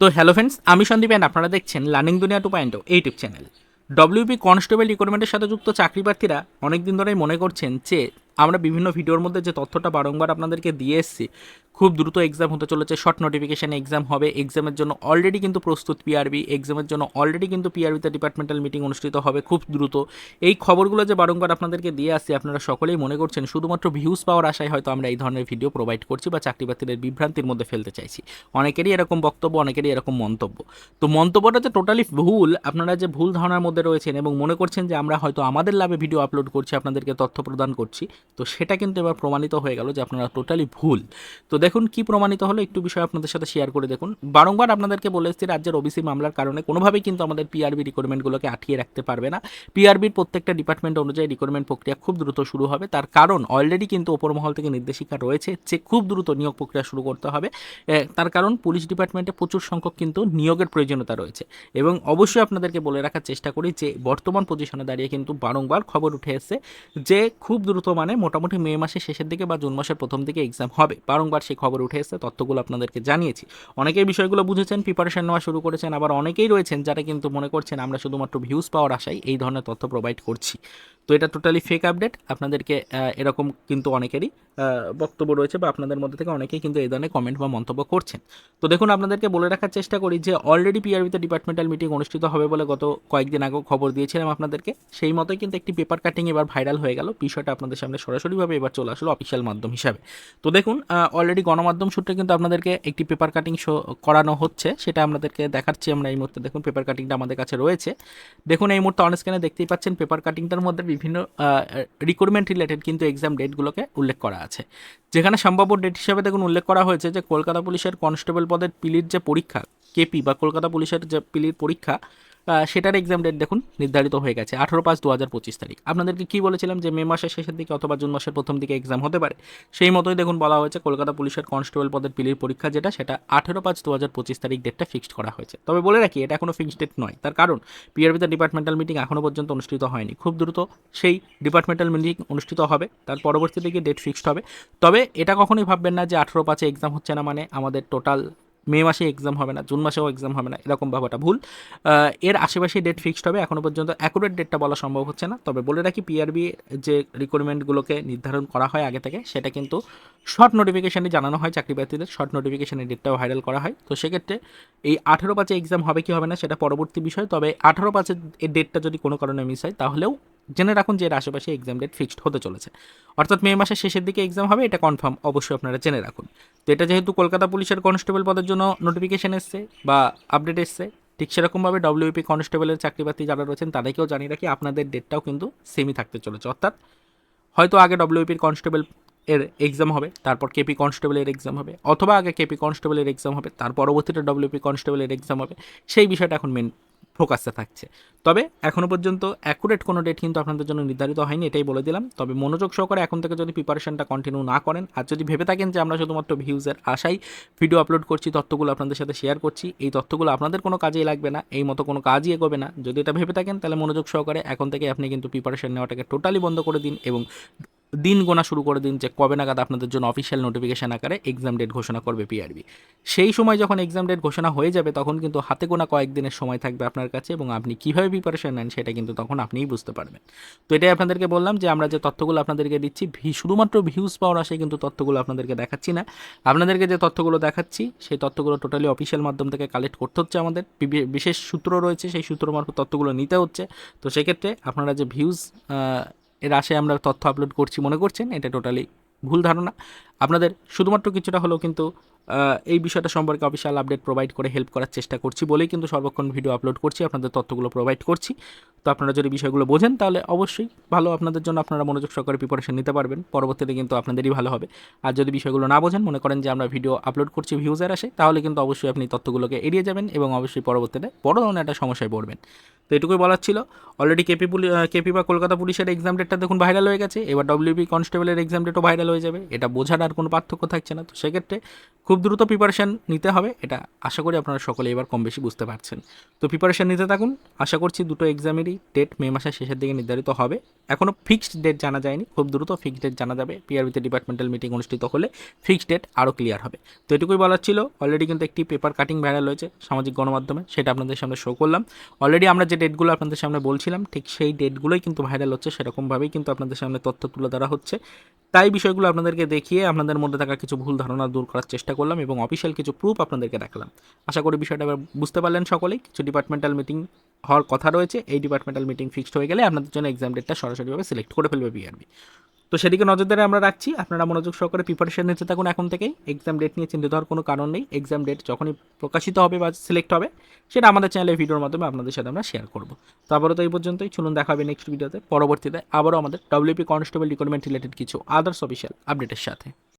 তো hello friends আমি Sandeep and আপনারা দেখছেন learning Duniya two point YouTube channel WP constable রিক্রুটমেন্টের সাথে যুক্ত চাকরি প্রার্থীরা অনেকদিন ধরেই মনে করছেন যে আমরা বিভিন্ন ভিডিওর মধ্যে যে তথ্যটা বারংবার আপনাদেরকে দিয়ে এসেছি, খুব দ্রুত এক্সাম হতে চলেছে শর্ট নোটিফিকেশান এক্সাম হবে এক্সামের জন্য অলরেডি কিন্তু প্রস্তুত পিআরবি এক্সামের জন্য অলরেডি কিন্তু পিআরবিতে ডিপার্টমেন্টাল মিটিং অনুষ্ঠিত হবে খুব দ্রুত। এই খবরগুলো যে বারংবার আপনাদেরকে দিয়ে আসছি, আপনারা সকলেই মনে করছেন, শুধুমাত্র ভিউজ পাওয়ার আশায় হয়তো আমরা এই ধরনের ভিডিও প্রোভাইড করছি বা চাকরি প্রার্থীদের বিভ্রান্তির মধ্যে ফেলতে চাইছি। অনেকেরই এরকম বক্তব্য, অনেকেরই এরকম মন্তব্য। তো মন্তব্যটা যে টোটালি ভুল, আপনারা যে ভুল ধারণার মধ্যে রয়েছেন এবং মনে করছেন যে আমরা হয়তো আমাদের লাভে ভিডিও আপলোড করছি, আপনাদেরকে তথ্য প্রদান করছি তো সেটা কিন্তু এবার প্রমাণিত হয়ে গেল যে আপনারা টোটালি ভুল। তো দেখুন কি প্রমাণিত হলো একটু বিষয় আপনাদের সাথে শেয়ার করে দেখুন। বারংবার আপনাদেরকে বলে এসেছি, রাজ্যের ওবিসি মামলার কারণে কোনোভাবেই কিন্তু আমাদের পিআরবি রিক্রুটমেন্টগুলোকে আটকিয়ে রাখতে পারবে না। পিআরবির প্রত্যেকটা ডিপার্টমেন্ট অনুযায়ী রিক্রুটমেন্ট প্রক্রিয়া খুব দ্রুত শুরু হবে। তার কারণ অলরেডি কিন্তু ওপর মহল থেকে নির্দেশিকা রয়েছে যে খুব দ্রুত নিয়োগ প্রক্রিয়া শুরু করতে হবে। তার কারণ পুলিশ ডিপার্টমেন্টে প্রচুর সংখ্যক কিন্তু নিয়োগের প্রয়োজনীয়তা রয়েছে। এবং অবশ্যই আপনাদেরকে বলে রাখার চেষ্টা করি যে বর্তমান পজিশনে দাঁড়িয়ে কিন্তু বারংবার খবর উঠে এসেছে যে খুব দ্রুত মানে মোটামুটি মে মাসের শেষের দিকে বা জুন মাসের প্রথম দিকে এক্সাম হবে। বারংবার সেই খবর উঠে এসেছে, তথ্যগুলো আপনাদেরকে জানিয়েছি। অনেকেই বিষয়গুলো বুঝেছেন প্রিপারেশন নেওয়া শুরু করেছেন, আবার অনেকেই রয়েছেন যারা কিন্তু মনে করছেন আমরা শুধুমাত্র ভিউজ পাওয়ার আশায় এই ধরনের তথ্য প্রোভাইড করছি। তো এটা টোটালি ফেক আপডেট আপনাদেরকে এরকম কিন্তু অনেকেরই বক্তব্য রয়েছে বা আপনাদের মধ্যে থেকে অনেকেই কিন্তু এই ধরনের কমেন্ট বা মন্তব্য করছেন। তো দেখুন, আপনাদেরকে বলে রাখার চেষ্টা করি যে অলরেডি পিআরবিতে ডিপার্টমেন্টাল মিটিং অনুষ্ঠিত হবে বলে গত কয়েকদিন আগেও খবর দিয়েছিলাম আপনাদেরকে। সেই মতোই কিন্তু একটি পেপার কাটিং এবার ভাইরাল হয়ে গেল। বিষয়টা আপনাদের সামনে সরাসরিভাবে এবার চলে আসলো অফিসিয়াল মাধ্যম হিসাবে। তো দেখুন অলরেডি গণমাধ্যম সূত্রে কিন্তু আপনাদেরকে একটি পেপার কাটিং শো করানো হচ্ছে, সেটা আপনাদেরকে দেখাচ্ছি আমরা এই মুহূর্তে। দেখুন পেপার কাটিংটা আমাদের কাছে রয়েছে। দেখুন, এই মুহূর্তে অন স্ক্যানে দেখতেই পাচ্ছেন পেপার কাটিংটার মধ্যে বিভিন্ন রিক্রুটমেন্ট রিলেটেড কিন্তু এক্সাম ডেটগুলোকে উল্লেখ করা আছে। যেখানে সম্ভাব্য ডেট হিসাবে দেখুন উল্লেখ করা হয়েছে যে, কলকাতা পুলিশের কনস্টেবল পদের পিলির যে পরীক্ষা, কেপি বা কলকাতা পুলিশের যে পিলির পরীক্ষা সেটার এক্সাম ডেট দেখুন, নির্ধারিত হয়ে গেছে, আঠারো পাঁচ দু হাজার পঁচিশ তারিখ। আপনাদেরকে কী বলেছিলাম যে মে মাসের শেষের দিকে অথবা জুন মাসের প্রথম দিকে এক্সাম হতে পারে? সেই মতোই দেখুন বলা হয়েছে, কলকাতা পুলিশের কনস্টেবল পদের পিলির পরীক্ষা যেটা, সেটা আঠেরো পাঁচ দু হাজার পঁচিশ তারিখ ডেটটা ফিক্সড করা হয়েছে। তবে বলে রাখি, এটা এখনও ফিক্সড ডেট নয়। তার কারণ পিআরবিতে ডিপার্টমেন্টাল মিটিং এখনও পর্যন্ত অনুষ্ঠিত হয়নি। খুব দ্রুত সেই ডিপার্টমেন্টাল মিটিং অনুষ্ঠিত হবে, তার পরবর্তীতে গিয়ে ডেট ফিক্সড হবে। তবে এটা কখনোই ভাববেন না যে আঠেরো পাঁচে এক্সাম হচ্ছে না মানে আমাদের টোটাল মে মাসে এক্সাম হবে না, জুন মাসেও এক্সাম হবে না, এরকম ভাবাটা ভুল। এর আশেপাশে ডেট ফিক্সড হবে এখনও পর্যন্ত অ্যাকুরেট ডেটটা বলা সম্ভব হচ্ছে না। তবে বলে রাখি পিআরবি যে রিক্রুটমেন্টগুলোকে নির্ধারণ করা হয় আগে থেকে, সেটা কিন্তু শর্ট নোটিফিকেশানে জানানো হয় চাকরি প্রার্থীদের শর্ট নোটিফিকেশানের ডেটটাও ভাইরাল করা হয়। তো সেক্ষেত্রে এই আঠেরো পাঁচে এক্সাম হবে কি হবে না, সেটা পরবর্তী বিষয়। তবে আঠেরো পাঁচের ডেটটা যদি কোনো কারণে মিস হয়, তাহলেও জেনে রাখুন যে এর আশেপাশে এক্সাম ডেট ফিক্সড হতে চলেছে। অর্থাৎ মে মাসের শেষের দিকে এক্সাম হবে, এটা কনফার্ম অবশ্যই আপনারা জেনে রাখুন। তো এটা যেহেতু কলকাতা পুলিশের কনস্টেবল পদের জন্য নোটিফিকেশান এসছে বা আপডেট এসছে, ঠিক সেরকমভাবে ডব্লিউপি কনস্টেবলের চাকরি প্রার্থী যারা রয়েছেন, তাদেরকেও জানিয়ে রাখি আপনাদের ডেটটাও কিন্তু সেমই থাকতে চলেছে। অর্থাৎ হয়তো আগে ডব্লিউপির কনস্টেবল এর এক্সাম হবে, তারপর কেপি কনস্টেবলের এক্সাম হবে, অথবা আগে কেপি কনস্টেবলের এক্সাম হবে, তার পরবর্তীতে ডব্লিউপি কনস্টেবলের এক্সাম হবে। সেই বিষয়টা এখন মেন ফোকাসে থাকছে। তবে এখনও পর্যন্ত অ্যাকুরেট কোনো ডেট কিন্তু আপনাদের জন্য নির্ধারিত হয়নি, এটাই বলে দিলাম। তবে মনোযোগ সহকারে এখন থেকে যদি প্রিপারেশনটা কন্টিনিউ না করেন, আর যদি ভেবে থাকেন যে আমরা শুধুমাত্র ভিউজের আশাই ভিডিও আপলোড করছি, তথ্যগুলো আপনাদের সাথে শেয়ার করছি, এই তথ্যগুলো আপনাদের কোনো কাজেই লাগবে না, এই মতো কোনো কাজই এগোবে না, যদি এটা ভেবে থাকেন তাহলে মনোযোগ সহকারে এখন থেকে আপনি কিন্তু প্রিপারেশন নেওয়াটাকে টোটালি বন্ধ করে দিন এবং দিন গোনা শুরু করে দিন যে কবে নাগাদ আপনাদের জন্য অফিসিয়াল নোটিফিকেশান আকারে এক্সাম ডেট ঘোষণা করবে পিআরবি সেই সময় যখন এক্সাম ডেট ঘোষণা হয়ে যাবে, তখন কিন্তু হাতে গোনা কয়েকদিনের সময় থাকবে আপনার কাছে এবং আপনি কীভাবে প্রিপারেশান নেন সেটা কিন্তু তখন আপনিই বুঝতে পারবেন। তো এটাই আপনাদেরকে বললাম যে আমরা যে তথ্যগুলো আপনাদেরকে দিচ্ছি, ভি- শুধুমাত্র ভিউজ পাওয়ার আশায় কিন্তু তথ্যগুলো আপনাদেরকে দেখাচ্ছি না। আপনাদেরকে যে তথ্যগুলো দেখাচ্ছি, সেই তথ্যগুলো টোটালি অফিসিয়াল মাধ্যম থেকে কালেক্ট করতে হচ্ছে আমাদের। বিশেষ সূত্র রয়েছে, সেই সূত্র মারফত তথ্যগুলো নিতে হচ্ছে। তো সেক্ষেত্রে আপনারা যে ভিউজ এর আশায় আমরা তথ্য আপলোড করছি মনে করছেন? এটা টোটালি ভুল ধারণা। আপনাদের শুধুমাত্র কিছুটা হলেও কিন্তু এই বিষয়টা সম্পর্কে অফিসিয়াল আপডেট প্রোভাইড করে হেল্প করার চেষ্টা করছি বলেই কিন্তু সর্বক্ষণ ভিডিও আপলোড করছি, আপনাদের তথ্যগুলো প্রোভাইড করছি। তো আপনারা যদি বিষয়গুলো বোঝেন তাহলে অবশ্যই ভালো আপনাদের জন্য আপনারা মনোযোগ সহকারে প্রিপারেশন নিতে পারবেন, পরবর্তীতে কিন্তু আপনাদেরই ভালো হবে। আর যদি বিষয়গুলো না বোঝেন, মনে করেন যে আমরা ভিডিও আপলোড করছি ভিউজার আসে, তাহলে কিন্তু অবশ্যই আপনি তথ্যগুলোকে এড়িয়ে যাবেন এবং অবশ্যই পরবর্তীতে বড় ধরনের একটা সমস্যায় পড়বেন। তো এটুকুই বলার ছিল। অলরেডি কেপি কেপি বা কলকাতা পুলিশের এক্সাম ডেটটা দেখুন ভাইরাল হয়ে গেছে, এবার ডব্লিউপি কনস্টেবলের এক্সাম ডেটও ভাইরাল হয়ে যাবে, এটা বোঝার আর কোনো পার্থক্য থাকছে না। তো সেক্ষেত্রে খুব দ্রুত প্রিপারেশান নিতে হবে, এটা আশা করি আপনারা সকলে এবার কম বেশি বুঝতে পারছেন। তো প্রিপারেশান নিতে থাকুন, আশা করছি দুটো এক্সামেরই ডেট মে মাসের শেষের দিকে নির্ধারিত হবে। এখনও ফিক্সড ডেট জানা যায়নি, খুব দ্রুত ফিক্সড ডেট জানা যাবে। পিআরবিতে ডিপার্টমেন্টাল মিটিং অনুষ্ঠিত হলে ফিক্সড ডেট আরও ক্লিয়ার হবে। তো এটুকুই বলার ছিল। অলরেডি কিন্তু একটি পেপার কাটিং ভাইরাল হয়েছে সামাজিক গণমাধ্যমে, সেটা আপনাদের সামনে শো করলাম। অলরেডি আমরা যে ডেটগুলো আপনাদের সামনে বলছিলাম, ঠিক সেই ডেটগুলোই কিন্তু ভাইরাল হচ্ছে, সেরকমভাবেই কিন্তু আপনাদের সামনে তথ্য তুলে ধরা হচ্ছে। তাই বিষয়গুলো আপনাদেরকে দেখিয়ে আপনাদের মধ্যে থাকা কিছু ভুল ধারণা দূর করার চেষ্টা করলাম এবং অফিসিয়াল কিছু প্রুফ আপনাদেরকে দেখালাম। আশা করি বিষয়টা বুঝতে পারলেন সকলেই। কিছু ডিপার্টমেন্টাল মিটিং হওয়ার কথা রয়েছে, এই ডিপার্টমেন্টাল মিটিং ফিক্সড হয়ে গেলে আপনাদের জন্য এক্সাম ডেটটা সরাসরিভাবে সিলেক্ট করে ফেলবে বিআরবি তো সেদিকে নজরদারি আমরা রাখছি, আপনারা মনোযোগ সহকারে প্রিপারেশন নিতে থাকুন এখন থেকেই। এক্সাম ডেট নিয়ে চিন্তিত হওয়ার কোনো কারণ নেই এক্সাম ডেট যখনই প্রকাশিত হবে বা সিলেক্ট হবে, সেটা আমাদের চ্যানেলে ভিডিওর মাধ্যমে আপনাদের সাথে আমরা শেয়ার করব। তো আবারও তো এই পর্যন্তই, চলুন দেখা হবে নেক্সট ভিডিওতে পরবর্তীতে আবারও আমাদের ডব্লিউপি কনস্টেবল রিক্রুটমেন্ট রিলেটেড কিছু আদার্স অফিসিয়াল আপডেটের সাথে।